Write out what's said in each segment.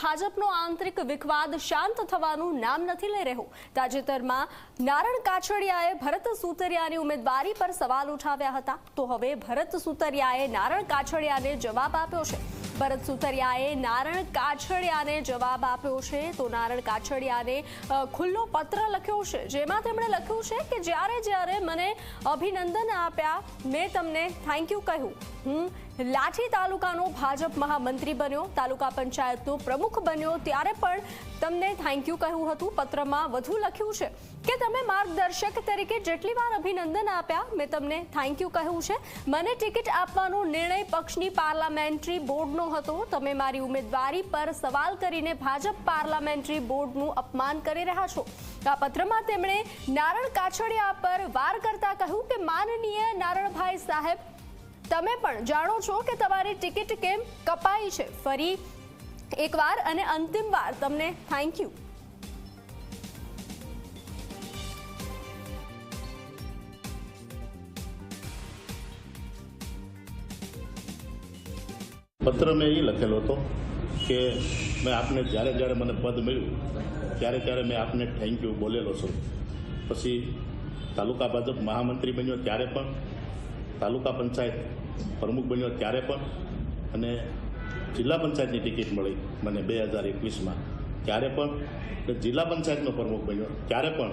ભાજપનો આંતરિક વિખવાદ શાંત થવાનું નામ નથી લઈ રહ્યો. તાજેતરમાં નારણ કાછડિયાએ ભરત સુતરિયાની ઉમેદવારી પર સવાલ ઉઠાવ્યા હતા. તો હવે ભરત સુતરિયાએ નારણ કાછડિયાને જવાબ આપ્યો છે. ભરત સુતરિયાએ નારણ કાછડિયાને જવાબ આપ્યો છે. તો નારણ કાછડિયાને ખુલ્લો પત્ર લખ્યો છે. જેમાં તેમણે લખ્યું છે કે જ્યારે જ્યારે મને અભિનંદન આપ્યા, મેં તમને થેન્ક યુ કહ્યું. હું લાઠી તાલુકાનો ભાજપ મહામંત્રી બન્યો, તાલુકા પંચાયતનો પ્રમુખ બન્યો, ત્યારે પણ તમને થેન્ક યુ કહ્યું હતું, પત્રમાં વધુ લખ્યું છે કે તમે માર્ગદર્શક તરીકે જેટલી વાર અભિનંદન આપ્યા, મેં તમને થેન્ક યુ કહ્યું છે. મને ટિકિટ આપવાનો નિર્ણય પક્ષની પાર્લામેન્ટરી બોર્ડનો હતો. તમે મારી ઉમેદવારી પર સવાલ કરીને ભાજપ પાર્લામેન્ટરી બોર્ડનું અપમાન કરી રહ્યા છો. આ પત્રમાં તેમણે નારણ કાછડિયા પર વાર કરતા કહ્યું કે માનનીય નારણભાઈ સાહેબ તમે પણ જાણો છો કે તમારી ટિકિટ કેમ કપાઈ છે? ફરી એકવાર અને અંતિમ વાર તમને થેન્ક યુ પત્ર મેં એ લખેલો હતો કે મેં આપને જ્યારે જ્યારે મને પદ મળ્યું, ત્યારે ત્યારે મેં આપને થેન્ક યુ બોલેલો છું. પછી તાલુકા ભાજપ મહામંત્રી બન્યો ત્યારે પણ તાલુકા પંચાયત પ્રમુખ બન્યો ત્યારે પણ. અને જિલ્લા પંચાયતની ટિકિટ મળી મને બે હજાર એકવીસમાં. ત્યારે પણ જિલ્લા પંચાયતનો પ્રમુખ બન્યો. ત્યારે પણ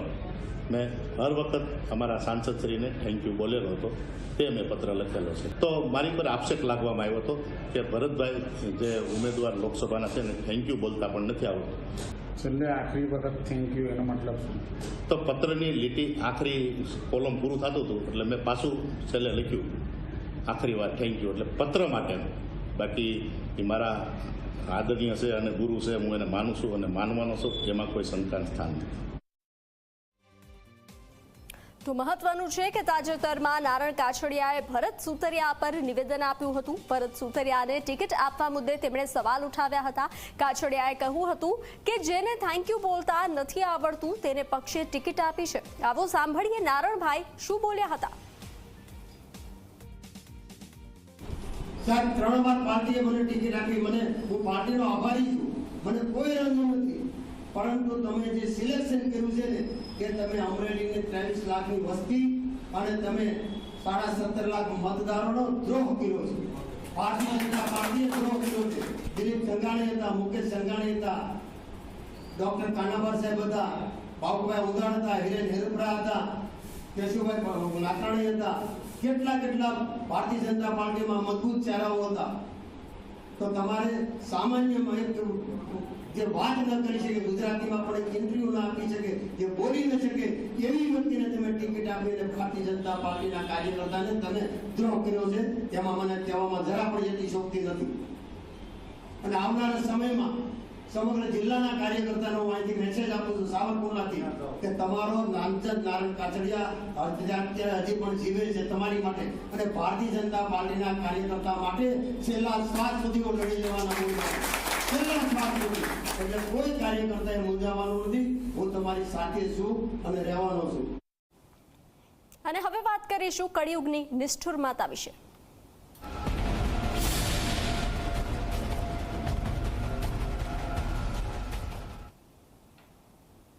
મેં હર વખત અમારા સાંસદશ્રીને થેન્ક યુ બોલેલો હતો. તે મેં પત્ર લખેલો છે. તો મારી પર આક્ષેપ લાગવામાં આવ્યો હતો કે ભરતભાઈ જે ઉમેદવાર લોકસભાના છે ને થેન્ક યુ બોલતા પણ નથી આવડતું. છેલ્લે આખરી વખત થેન્ક યુ એનો મતલબ તો પત્રની લીટી આખરી કોલમ પૂરું થતું હતું એટલે મેં પાછું છેલ્લે લખ્યું. આખરી વાર થેન્ક યુ એટલે પત્ર માટે બાકી એ મારા આદરણીય છે અને ગુરુ છે, હું એને માનું છું અને માનવાનો છું, એમાં કોઈ શંકા સ્થાન નથી. તો મહત્વનું છે કે તાજેતરમાં નારણ કાછડિયાએ ભરત સુતરિયા પર નિવેદન આપ્યું હતું. ભરત સુતરિયાને ટિકિટ આપવા મુદ્દે તેમણે સવાલ ઉઠાવ્યા હતા. કાછડિયાએ કહ્યું હતું કે જેને થેન્ક યુ બોલતા નથી આવડતું, તેને પક્ષે ટિકિટ આપી છે. આવો સાંભળીએ નારણભાઈ શું બોલ્યા હતા. સાહેબ, ત્રણ વાર પાર્ટીએ મને ટિકિટ આપી. મને, હું પાર્ટીનો આભારી છું. મને કોઈ રંગ નથી. પરંતુ તમે જે સિલેક્શન કર્યું છે ને, કે તમે અમરેલીની ત્રેવીસ લાખની વસ્તી અને તમે સાડા સત્તર લાખ મતદારોનો દ્રોહ કર્યો છે. ભારતીય જનતા પાર્ટીએ દ્રોહ કર્યો છે. દિલીપ સંઘાણી હતા, મુકેશ સંઘાણી હતા, ડોક્ટર કાનાભાર સાહેબ હતા, બાબુભાઈ ઉદાણ હતા, હિરેન હેરપરા હતા કેશુભાઈ લાકરાણી હતા. કેટલા કેટલા ભારતીય જનતા પાર્ટીમાં મજબૂત ચહેરાઓ હતા. તો તમારે સામાન્ય જે વાત ન કરી શકે, ગુજરાતીમાં પણ ઇન્ટરવ્યુ ના આપી શકે, જે બોલી ન શકે, એવી વ્યક્તિને તમે ટિકિટ આપીને ભારતીય જનતા પાર્ટીના કાર્યકર્તાને તમે દ્રોહ કર્યો છે, તેમાં મને કહેવામાં જરા પણ એટલી શોખતી નથી. અને આવનારા સમયમાં સમગ્ર જિલ્લાના કાર્યકર્તાનો હું અહીંથી મેસેજ આપું છું સાવરકુંડલાથી કે તમારો નામચંદ નારાયણ કાછડિયા અત્યારે હજી પણ જીવે છે તમારી માટે અને ભારતીય જનતા પાર્ટીના કાર્યકર્તા માટે છેલ્લા શ્વાસ સુધી લડી જવાના છેલ્લા શ્વાસ સુધી. એટલે કોઈ કાર્યકર્તાએ મૂંઝાવાનું નથી. હું તમારી સાથે છું અને રહેવાનો છું. અને હવે વાત કરીશું કળિયુગની નિષ્ઠુર માતા વિશે.